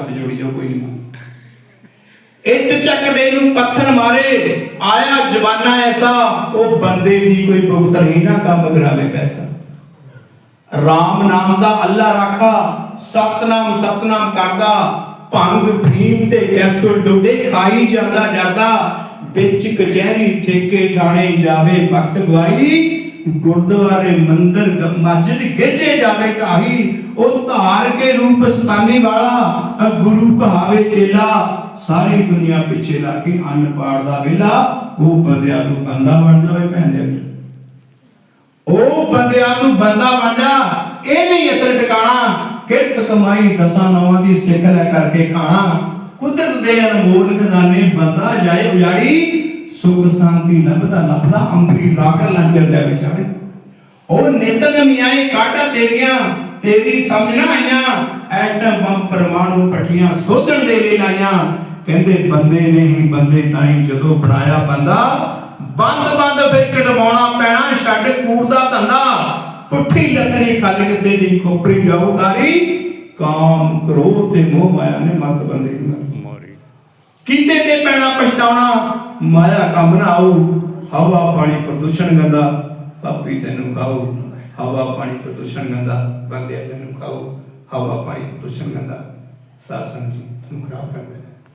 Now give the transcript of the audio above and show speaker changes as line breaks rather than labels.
ਹੱਥ ਜੋੜੀ ਜਾਓ, ਕੋਈ ਨਹੀਂ ਇੱਟ ਚੱਕਦੇ ਨੂੰ ਪੱਥਰ ਮਾਰੇ, ਆਇਆ ਜਵਾਨਾ ਐਸਾ, ਉਹ ਬੰਦੇ ਦੀ ਕੋਈ ਭੁਗਤ ਨਹੀਂ ਨਾ ਕੰਮ ਕਰਾਵੇ ਪੈਸਾ। ਰਾਮ ਨਾਮ ਦਾ ਅੱਲਾ ਰਾਖਾ, ਸਤਨਾਮ ਸਤਨਾਮ ਕਰਦਾ, ਭੰਗ ਫੀਮ ਤੇ ਕੈਪਸੂਲ ਡੋਡੇ ਖਾਈ ਜਾਂਦਾ ਜਾਂਦਾ ਵਿੱਚ ਕਚਹਿਰੀ ਠੇਕੇ ਥਾਣੇ ਜਾਵੇ ਵਕਤ ਗਵਾਈ ਗੁਰਦੁਆਰੇ ਮੰਦਰ ਮਸਜਿਦ ਗਿੱਜੇ ਜਾਵੇ ਢਾਹੀ ਉਹ ਧਾਰ ਕੇ ਰੂਪ ਸਤਾਨੀ ਵਾਲਾ ਗੁਰੂ ਕਹਾਵੇ ਚੇਲਾ। ਸਾਰੀ ਦੁਨੀਆ ਪਿੱਛੇ ਲਾ ਕੇ ਅੰਨ ਪਾੜਦਾ ਵੇਲਾ, ਉਹ ਬੰਦਿਆਂ ਨੂੰ ਬੰਦਾ ਬਣ ਜਾਵੇ ਭੈਣ ਦੇ ਉਹ ਬੰਦਿਆਂ ਨੂੰ ਬੰਦਾ ਬਣ ਜਾ, ਇਹ ਨਹੀਂ ਅਸਲ ਟਿਕਾਣਾ, ਕਿਰਤ ਕਮਾਈ ਦਸਾਂ ਨਵਾਂ ਦੀ ਸਿੱਖ ਲੈ ਕਰਕੇ ਖਾਣਾ। ਕੁਦਰਤ ਦੇ ਅਨਮੋਲ ਖਜ਼ਾਨੇ, ਬੰਦਾ ਜਾਏ ਉਜਾੜੀ, ਸੁਖ ਸ਼ਾਂਤੀ ਲੱਭਦਾ ਲੱਭਦਾ ਅੰਬਰੀ ਰਾਖ ਲੰਜਰ ਦੇ ਵਿਚਾਰੇ ਉਹ ਨਿਤ ਨਵੀਆਂ ਕਾਟਾ ਤੇਰੀਆਂ, ਤੇਰੀ ਸਮਝ ਨਾ ਆਈਆਂ। ਐਟਮ ਬੰਬ ਪਰਮਾਣੂ ਪੱਟੀਆਂ ਸੋਧਣ ਦੇ ਲਈ ਲਾਈਆਂ। ਕਹਿੰਦੇ ਬੰਦੇ ਨੇ ਹੀ ਬੰਦੇ ਤਾਈਂ ਜਦੋਂ ਬਣਾਇਆ ਬੰਦਾ, ਬੰਦ ਬੰਦ ਫਿਰ ਕਟਵਾਉਣਾ ਪੈਣਾ, ਛੱਡ ਕੂੜ ਦਾ ਧੰਦਾ। ਪੁੱਠੀ ਲੱਥਣੀ ਕੱਲ ਕਿਸੇ ਦੀ ਖੋਪਰੀ ਜਾਊ ਤਾਰੀ ਕਾਮ ਕ੍ਰੋਧ ਤੇ ਮੋਹ ਮਾਇਆ ਨੇ ਮਤ ਬੰਦੇ ਦੀ ਕੀਤੇ ਤੇ ਪੈਣਾ ਪਛਤਾਉਣਾ? ਮਾਇਆ ਕੰਮ ਨਾ ਆਊ। ਹਵਾ, ਪਾਣੀ ਪ੍ਰਦੂਸ਼ਣ ਗੰਦਾ। ਪਾਪੀ ਤੈਨੂੰ ਖਾਓ। ਹਵਾ, ਪਾਣੀ ਪ੍ਰਦੂਸ਼ਣ ਗੰਦਾ। ਬੰਦੇ ਤੈਨੂੰ ਖਾਓ। ਹਵਾ, ਪਾਣੀ ਪ੍ਰਦੂਸ਼ਣ ਗੰਦਾ। ਸਾਸਨ ਜੀ ਤੁਹਾਨੂੰ ਖਰਾਬ ਕਰਦਾ